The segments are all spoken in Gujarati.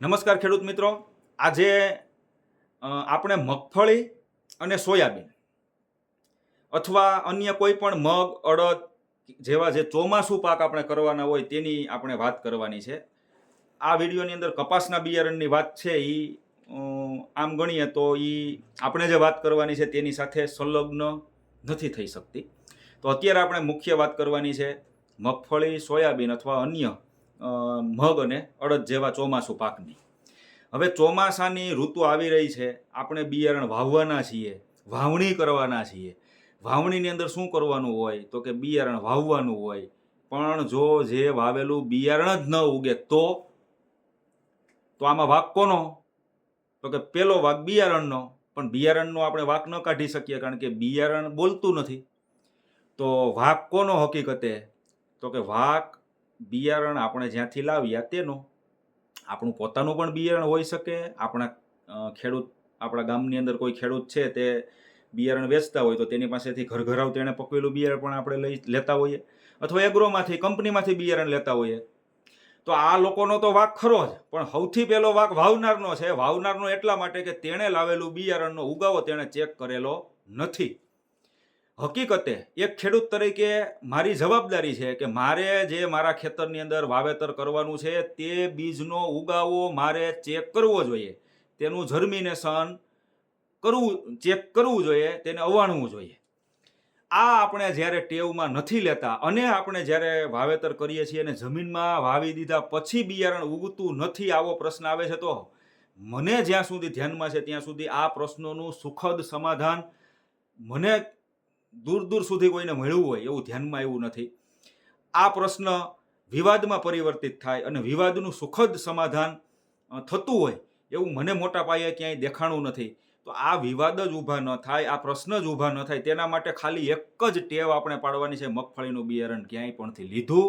નમસ્કાર ખેડૂત મિત્રો. આજે આપણે મગફળી અને સોયાબીન અથવા અન્ય કોઈ પણ મગ, અડદ જેવા જે ચોમાસું પાક આપણે કરવાના હોય તેની આપણે વાત કરવાની છે. આ વિડીયોની અંદર કપાસના બિયારણની વાત છે એ આમ ગણીએ તો એ આપણે જે વાત કરવાની છે તેની સાથે સંલગ્ન નથી થઈ શકતી. તો અત્યારે આપણે મુખ્ય વાત કરવાની છે મગફળી, સોયાબીન અથવા અન્ય મગ અને અડદ જેવા ચોમાસું પાકની. હવે ચોમાસાની ઋતુ આવી રહી છે. આપણે બિયારણ વાવવાના છીએ, વાવણી કરવાના છીએ. વાવણીની અંદર શું કરવાનું હોય? તો કે બિયારણ વાવવાનું હોય. પણ જો જે વાવેલું બિયારણ જ ન ઉગે તો? તો આમાં વાક કોનો? તો કે પેલો વાક બિયારણનો. પણ બિયારણનો આપણે વાક ન કાઢી શકીએ કારણ કે બિયારણ બોલતું નથી. તો વાક કોનો હકીકતે? તો કે વાક બિયારણ આપણે જ્યાંથી લાવ્યા તેનો. આપણું પોતાનું પણ બિયારણ હોઈ શકે. આપણા ખેડૂત, આપણા ગામની અંદર કોઈ ખેડૂત છે તે બિયારણ વેચતા હોય તો તેની પાસેથી ઘરઘરાવ તેણે પકવેલું બિયારણ પણ આપણે લઈ લેતા હોઈએ. અથવા એગ્રોમાંથી, કંપનીમાંથી બિયારણ લેતા હોઈએ. તો આ લોકોનો તો વાક ખરો જ. પણ સૌથી પહેલો વાક વાવનારનો છે. વાવનારનો એટલા માટે કે તેણે લાવેલું બિયારણનો ઉગાવો તેણે ચેક કરેલો નથી. હકીકતે એક ખેડૂત તરીકે મારી જવાબદારી છે કે મારે જે મારા ખેતરની અંદર વાવેતર કરવાનું છે તે બીજનો ઉગાવો મારે ચેક કરવો જોઈએ. તેનું જર્મિનેશન કરવું, ચેક કરવું જોઈએ, તેને અવાણવું જોઈએ. આ આપણે જ્યારે ટેવમાં નથી લેતા અને આપણે જ્યારે વાવેતર કરીએ છીએ અને જમીનમાં વાવી દીધા પછી બિયારણ ઉગતું નથી આવો પ્રશ્ન આવે છે, તો મને જ્યાં સુધી ધ્યાનમાં છે ત્યાં સુધી આ પ્રશ્નોનું સુખદ સમાધાન મને દૂર દૂર સુધી કોઈને મળ્યું હોય એવું ધ્યાનમાં એવું નથી. આ પ્રશ્ન વિવાદમાં પરિવર્તિત થાય અને વિવાદનું સુખદ સમાધાન થતું હોય એવું મને મોટા પાયે ક્યાંય દેખાણું નથી. તો આ વિવાદ જ ઊભા ન થાય, આ પ્રશ્ન જ ઊભા ન થાય, તેના માટે ખાલી એક જ ટેવ આપણે પાડવાની છે મગફળીનું બિયારણ ક્યાંય પણથી લીધું.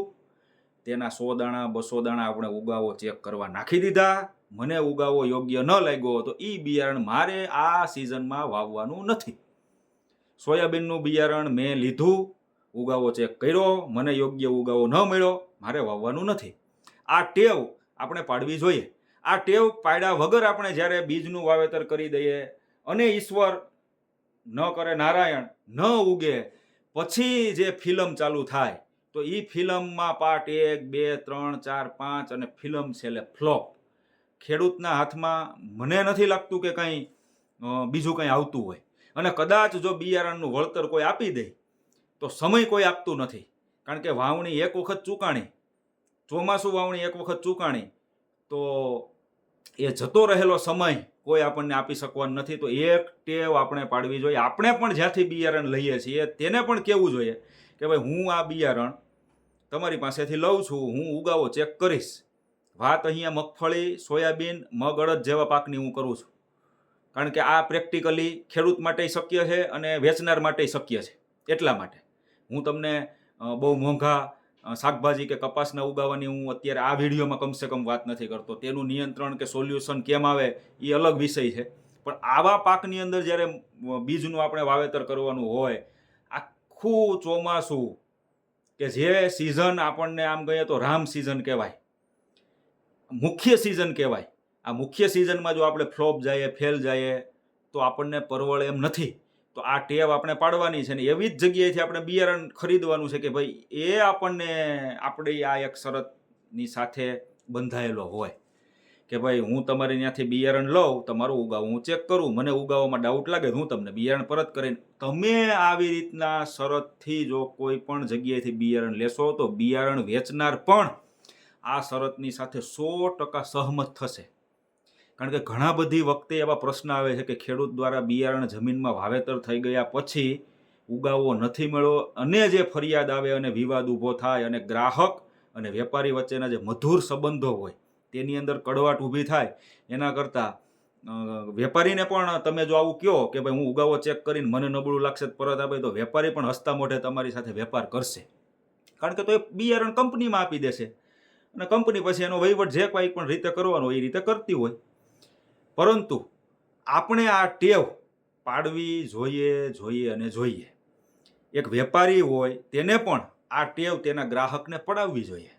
તેના સો દાણા, બસો દાણા આપણે ઉગાવો, ચેક કરવા નાખી દીધા. મને ઉગાવો યોગ્ય ન લાગ્યો તો એ બિયારણ મારે આ સિઝનમાં વાવવાનું નથી. સોયાબીનનું બિયારણ મેં લીધું, ઉગાવો ચેક કર્યો, મને યોગ્ય ઉગાવો ન મળ્યો, મારે વાવવાનું નથી. આ ટેવ આપણે પાડવી જોઈએ. આ ટેવ પાડ્યા વગર આપણે જ્યારે બીજનું વાવેતર કરી દઈએ, અને ઈશ્વર ન કરે, નારાયણ ન ઉગે, પછી જે ફિલ્મ ચાલુ થાય, તો એ ફિલ્મમાં પાર્ટ એક, બે, ત્રણ, ચાર, પાંચ અને ફિલ્મ છેલ્લે ફ્લોપ. ખેડૂતના હાથમાં મને નથી લાગતું કે કંઈ બીજું કંઈ આવતું હોય. અને કદાચ જો બિયારણનું વળતર કોઈ આપી દે, તો સમય કોઈ આપતું નથી. કારણ કે વાવણી એક વખત ચૂકાણી, ચોમાસું વાવણી એક વખત ચૂકાણી, તો એ જતો રહેલો સમય કોઈ આપણને આપી શકવાનું નથી. તો એક ટેવ આપણે પાડવી જોઈએ. આપણે પણ જ્યાંથી બિયારણ લઈએ છીએ, તેને પણ કહેવું જોઈએ કે ભાઈ, હું આ બિયારણ તમારી પાસેથી લઉં છું, હું ઉગાવો, ચેક કરીશ. વાત અહીંયા મગફળી, સોયાબીન, મગ અડદ જેવા પાકની હું કરું છું. કારણ કે આ પ્રેક્ટિકલી ખેડૂત માટે શક્ય છે અને વેચનાર માટે શક્ય છે, એટલા માટે. હું તમને બહુ મોંઘા શાકભાજી કે કપાસના ઉગાવવાની હું અત્યારે આ વિડીયોમાં કમસે કમ વાત નથી કરતો. તેનું નિયંત્રણ કે સોલ્યુશન કેમ આવે એ અલગ વિષય છે. પણ આવા પાકની અંદર જ્યારે બીજનું આપણે વાવેતર કરવાનું હોય, આખું ચોમાસું કે જે સિઝન આપણને આમ કહીએ તો રામ સિઝન કહેવાય, મુખ્ય સિઝન કહેવાય આ મુખ્ય સિઝનમાં જો આપણે ફ્લોપ જઈએ ફેલ જઈએ, તો આપણને પરવળે એમ નથી. તો આ ટેવ આપણે પાડવાની છે ને એવી જ જગ્યાએથી આપણે બિયારણ ખરીદવાનું છે કે ભાઈ, એ આપણને આપણી આ એક શરતની સાથે બંધાયેલો હોય. કે ભાઈ, હું તમારી ત્યાંથી બિયારણ લઉં તમારું ઉગાવું હું ચેક કરું, મને ઉગાવવામાં ડાઉટ લાગે, હું તમને બિયારણ પરત કરીને, તમે આવી રીતના શરતથી જો કોઈ પણ જગ્યાએથી બિયારણ લેશો, તો બિયારણ વેચનાર પણ આ શરતની સાથે સો ટકા સહમત થશે. કારણ કે ઘણા બધી વખતે એવા પ્રશ્ન આવે છે કે ખેડૂત દ્વારા બિયારણ જમીનમાં વાવેતર થઈ ગયા પછી ઉગાવો નથી મળ્યો અને જે ફરિયાદ આવે અને વિવાદ ઊભો થાય અને ગ્રાહક અને વેપારી વચ્ચેના જે મધુર સંબંધો હોય તેની અંદર કડવાટ ઊભી થાય, એના કરતાં વેપારીને પણ તમે જો આવું કહો કે ભાઈ હું ઉગાવો ચેક કરીને મને નબળું લાગશે પરત આપે તો વેપારી પણ હસતા મોઢે તમારી સાથે વેપાર કરશે. કારણ કે તો એ બિયારણ કંપનીમાં આપી દેશે અને કંપની પછી એનો વહીવટ જે કંઈ પણ રીતે કરવાનો એ રીતે કરતી હોય. પરંતુ આપણે આ ટેવ પાડવી જોઈએ જોઈએ અને જોઈએ. એક વેપારી હોય તેને પણ આ ટેવ તેના ગ્રાહકને પડાવવી જોઈએ.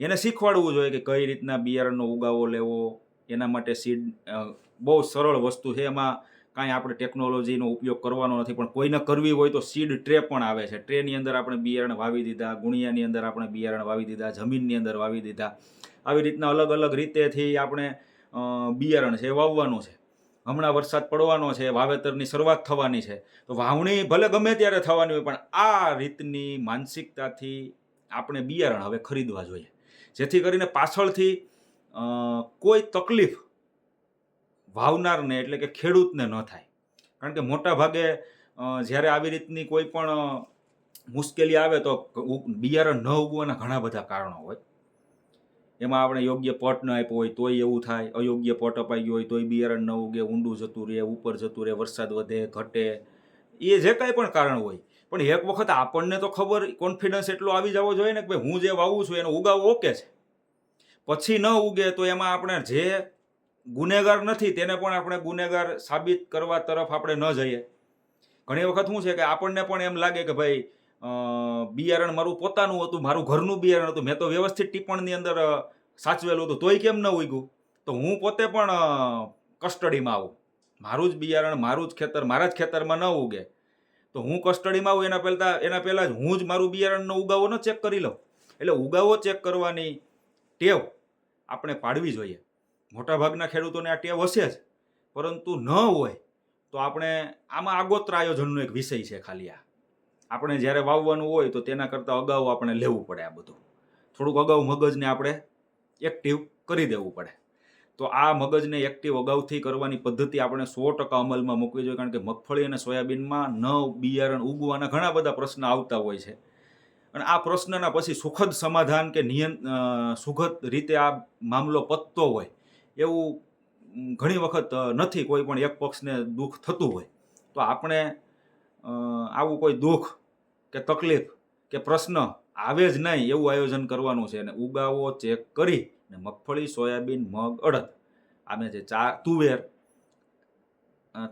એને શીખવાડવું જોઈએ કે કઈ રીતના બિયારણનો ઉગાવો લેવો, એના માટે સીડ બહુ સરળ વસ્તુ છે. એમાં કાંઈ આપણે ટેકનોલોજીનો ઉપયોગ કરવાનો નથી, પણ કોઈને કરવી હોય તો સીડ ટ્રે પણ આવે છે. ટ્રેની અંદર આપણે બિયારણ વાવી દીધા, ગુણિયાની અંદર આપણે બિયારણ વાવી દીધા, જમીનની અંદર વાવી દીધા. આવી રીતના અલગ અલગ રીતેથી આપણે બિયારણ છે એ વાવવાનું છે. હમણાં વરસાદ પડવાનો છે, વાવેતરની શરૂઆત થવાની છે. તો વાવણી ભલે ગમે ત્યારે થવાની હોય, પણ આ રીતની માનસિકતાથી આપણે બિયારણ હવે ખરીદવા જોઈએ. જેથી કરીને પાછળથી કોઈ તકલીફ વાવનારને એટલે કે ખેડૂતને ન થાય. કારણ કે મોટા ભાગે જ્યારે આવી રીતની કોઈ પણ મુશ્કેલી આવે તો બિયારણ ન ઉગવાના ઘણા બધા કારણો હોય. એમાં આપણે યોગ્ય પટ ન આપ્યો હોય તોય એવું થાય, અયોગ્ય પટ અપાઈ ગયો હોય તોય બિયારણ ન ઉગે, ઊંડું જતું રહે, ઉપર જતું રહે, વરસાદ વધે, ઘટે, એ જે કાંઈ પણ કારણ હોય. પણ એક વખત આપણને તો ખબર કોન્ફિડન્સ એટલો આવી જવો જોઈએ ને કે ભાઈ હું જે વાવું છું એનો ઉગાવો ઓકે છે. પછી ન ઉગે તો એમાં આપણે જે ગુનેગાર નથી તેને પણ આપણે ગુનેગાર સાબિત કરવા તરફ આપણે ન જઈએ. ઘણી વખત શું છે કે આપણને પણ એમ લાગે કે ભાઈ બિયારણ મારું પોતાનું હતું, મારું ઘરનું બિયારણ હતું. મેં તો વ્યવસ્થિત ટિપ્પણની અંદર સાચવેલું હતું. તોય કેમ ન ઉગ્યું? તો હું પોતે પણ કસ્ટડીમાં આવું. મારું જ બિયારણ, મારું જ ખેતર, મારા જ ખેતરમાં ન ઉગે. તો હું કસ્ટડીમાં આવું, એના પહેલાં એના પહેલાં જ હું જ મારું બિયારણનો ઉગાવો ન ચેક કરી લઉં. એટલે ઉગાવો ચેક કરવાની ટેવ આપણે પાડવી જોઈએ. મોટાભાગના ખેડૂતોને આ ટેવ હશે જ. પરંતુ ન હોય તો આપણે આમાં આગોતરા આયોજનનો એક વિષય છે ખાલી આ. આપણે જ્યારે વાવવાનું હોય તો તેના કરતાં અગાઉ આપણે લેવું પડે આ બધું. થોડુંક અગાઉ મગજને આપણે એક્ટિવ કરી દેવું પડે. તો આ મગજને એક્ટિવ અગાઉથી કરવાની પદ્ધતિ આપણે સો ટકા અમલમાં મૂકવી જોઈએ, કારણ કે મગફળી અને સોયાબીનમાં ન બિયારણ ઉગવાના ઘણા બધા પ્રશ્ન આવતા હોય છે. અને આ પ્રશ્નના પછી સુખદ સમાધાન કે નિયંત સુખદ રીતે આ મામલો પતતો હોય એવું ઘણી વખત નથી, કોઈ પણ એક પક્ષને દુઃખ થતું હોય. તો આપણે આવું કોઈ દુઃખ કે તકલીફ કે પ્રશ્ન આવે જ નહીં એવું આયોજન કરવાનું છે. અને ઉગાવો ચેક કરી ને મગફળી, સોયાબીન, મગ, અડદ. આમે જે ચા, તુવેર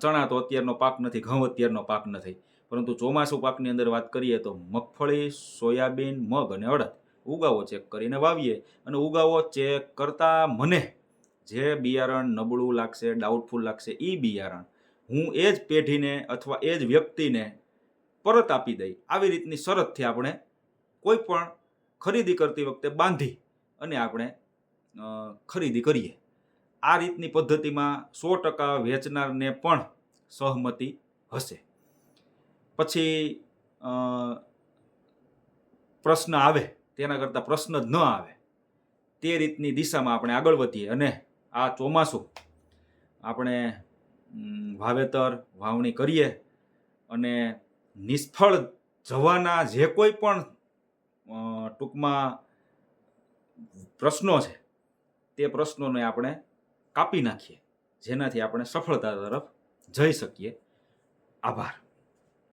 ચણા તો અત્યારનો પાક નથી, ઘઉં અત્યારનો પાક નથી. પરંતુ ચોમાસું પાકની અંદર વાત કરીએ તો મગફળી, સોયાબીન, મગ અને અડદ ઉગાવો ચેક કરીને વાવીએ. અને ઉગાવો ચેક કરતાં મને જે બિયારણ નબળું લાગશે ડાઉટફુલ લાગશે એ બિયારણ હું એ જ પેઢીને અથવા એ જ વ્યક્તિને પરત આપી દઈ. આવી રીતની શરતથી આપણે કોઈ પણ ખરીદી કરતી વખતે બાંધી અને આપણે ખરીદી કરીએ. આ રીતની પદ્ધતિમાં સો ટકા વેચનારને પણ સહમતિ હશે. પછી પ્રશ્ન આવે, તેના કરતાં પ્રશ્ન જ ન આવે. તે રીતની દિશામાં આપણે આગળ વધીએ અને આ ચોમાસું આપણે વાવેતર, વાવણી કરીએ અને નિષ્ફળ જવાના જે કોઈ પણ ટૂંકમાં પ્રશ્નો છે, તે પ્રશ્નોને આપણે કાપી નાખીએ, જેનાથી આપણે સફળતા તરફ જઈ શકીએ. આભાર.